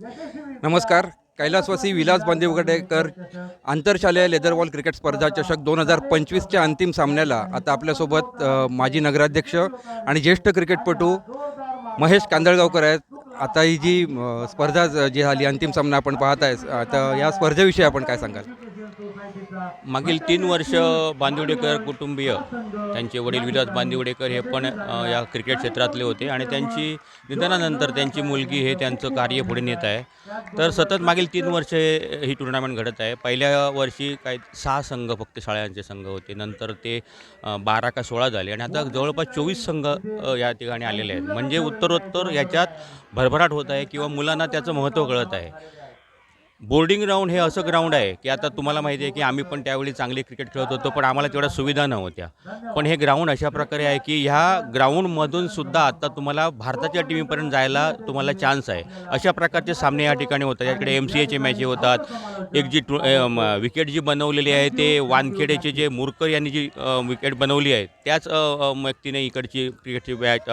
नमस्कार. कैलासवासी विलास बांदिवगडेकर आंतरशालेय लेदरबॉल क्रिकेट स्पर्धा चषक दोन हजार पंचवीसच्या अंतिम सामन्याला आता आपल्यासोबत माजी नगराध्यक्ष आणि ज्येष्ठ क्रिकेटपटू महेश कांदळगावकर आहेत. आता ही जी स्पर्धा जी झाली अंतिम सामना आपण पाहत आहे आता या स्पर्धेविषयी आपण काय सांगाल? मागील तीन वर्ष बांदिवडेकर कुटुंबीय त्यांचे वडील विलास बांदिवडेकर हे पण या क्रिकेट क्षेत्रातले होते आणि त्यांची निधनानंतर त्यांची मुलगी हे त्यांचं कार्य पुढे नेत आहे. तर सतत मागील तीन वर्ष ही टुर्नामेंट घडत आहे. पहिल्या वर्षी काय सहा संघ फक्त शाळांचे संघ होते. नंतर ते बारा का सोळा झाले. आणि आता जवळपास चोवीस संघ या ठिकाणी आलेले आहेत. म्हणजे उत्तरोत्तर याच्यात भरभराट होत आहे किंवा मुलांना त्याचं महत्त्व कळत आहे. बोर्डिंग ग्राउंड हे असं ग्राउंड आहे की आता तुम्हाला माहिती आहे की आम्ही पण त्यावेळी चांगली क्रिकेट खेळत होतो पण आम्हाला तेवढ्या सुविधा नव्हत्या. पण हे ग्राउंड अशा प्रकारे आहे की ह्या ग्राउंडमधून सुद्धा आता तुम्हाला भारताच्या टीमपर्यंत जायला तुम्हाला चान्स आहे. अशा प्रकारचे सामने या ठिकाणी होतात. याकडे एम सी एचे मॅचे होतात. एक जी टू विकेट जी बनवलेली आहे ते वानखेडेचे जे मुरकर यांनी जी विकेट बनवली आहे त्याच व्यक्तीने इकडची क्रिकेटची बॅट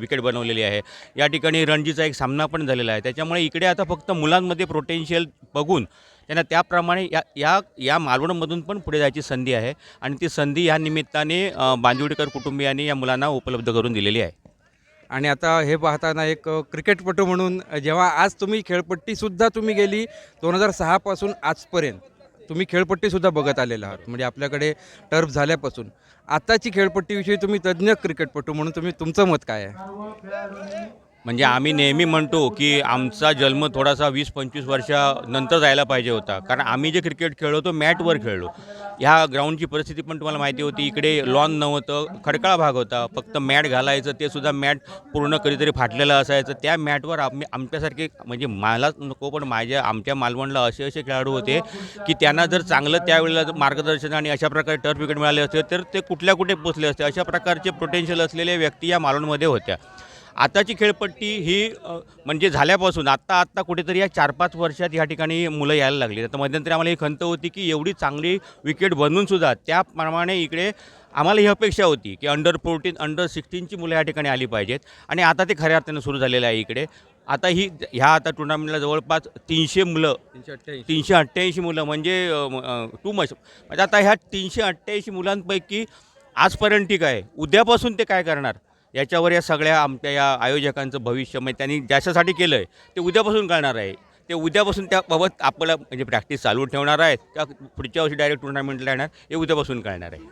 विकेट बनवलेली आहे. या ठिकाणी रणजीचा एक सामना पण झालेला आहे. त्याच्यामुळे इकडे आता फक्त मुलांमध्ये पोटेन्शियल बघून त्यांना त्याप्रमाणे या या या मालवणमधून पण पुढे जायची संधी आहे. आणि ती संधी या निमित्ताने बांदिवडेकर कुटुंबियांनी या मुलांना उपलब्ध करून दिलेली आहे. आणि आता हे पाहताना एक क्रिकेटपटू म्हणून जेव्हा आज तुम्ही खेळपट्टीसुद्धा तुम्ही गेली दोन हजार सहापासून आजपर्यंत तुम्ही खेळपट्टीसुद्धा बघत आलेला आहात. म्हणजे आपल्याकडे टर्फ झाल्यापासून. आताची खेळपट्टीविषयी तुम्ही तज्ज्ञ क्रिकेटपटू म्हणून तुम्ही तुमचं मत काय आहे? म्हणजे आम्ही नेहमी म्हणतो की आमचा जन्म थोडासा वीस पंचवीस वर्षानंतर जायला पाहिजे होता. कारण आम्ही जे क्रिकेट खेळलो तो मॅटवर खेळलो. ह्या ग्राउंडची परिस्थिती पण तुम्हाला माहिती होती. इकडे लॉन नव्हतं खडकाळा भाग होता. फक्त मॅट घालायचं ते सुद्धा मॅट पूर्ण कधीतरी फाटलेलं असायचं. त्या मॅटवर आम्ही आमच्यासारखे म्हणजे मलाच नको पण माझ्या आमच्या मालवणला असे असे खेळाडू होते की त्यांना जर चांगलं त्यावेळेला जर मार्गदर्शन आणि अशा प्रकारे टर्फ विकेट मिळाले असते तर ते कुठल्या कुठे पोचले असते? अशा प्रकारचे पोटेन्शियल असलेले व्यक्ती या मालवणमध्ये होत्या. आताची खेळपट्टी ही म्हणजे झाल्यापासून आत्ता आत्ता कुठेतरी या चार पाच वर्षात या ठिकाणी मुलं यायला लागली. आता मध्यंतरी आम्हाला ही खंत होती की एवढी चांगली विकेट बनवूनसुद्धा त्याप्रमाणे इकडे आम्हाला ही अपेक्षा होती की अंडर फोर्टीन अंडर सिक्स्टीनची मुलं या ठिकाणी आली पाहिजेत. आणि आता ते खऱ्या अर्थानं सुरू झालेलं आहे इकडे. आता ही ह्या आता टुर्नामेंटला जवळपास तीनशे मुलं तीनशे अठ्ठ्याऐंशी. मुलं म्हणजे टू मच म्हणजे आता ह्या तीनशे अठ्ठ्याऐंशी मुलांपैकी आजपर्यंत ठीक आहे. उद्यापासून ते काय करणार? याच्यावर या सगळ्या आमच्या या आयोजकांचं भविष्य म्हणजे त्यांनी ज्याच्यासाठी केलं आहे ते उद्यापासून करणार आहे. ते उद्यापासून त्याबाबत आपल्याला म्हणजे प्रॅक्टिस चालू ठेवणार आहे त्या पुढच्या वर्षी डायरेक्ट टुर्नामेंटला येणार हे उद्यापासून करणार आहे.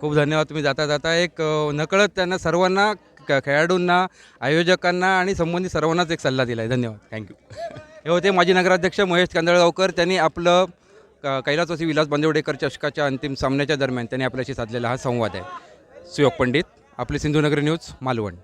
खूप धन्यवाद तुम्ही जाता जाता. एक नकळत त्यांना सर्वांना खेळाडूंना आयोजकांना आणि संबंधित सर्वांनाच एक सल्ला दिला आहे धन्यवाद थँक्यू हे होते माजी नगराध्यक्ष महेश कांदळगावकर. त्यांनी आपलं कैलासवासी विलास बांदिवडेकर चषकाच्या अंतिम सामन्याच्या दरम्यान त्यांनी आपल्याशी साधलेला हा संवाद आहे. सुयोग पंडित. आपले सिंधुनगरी न्यूज मालवण.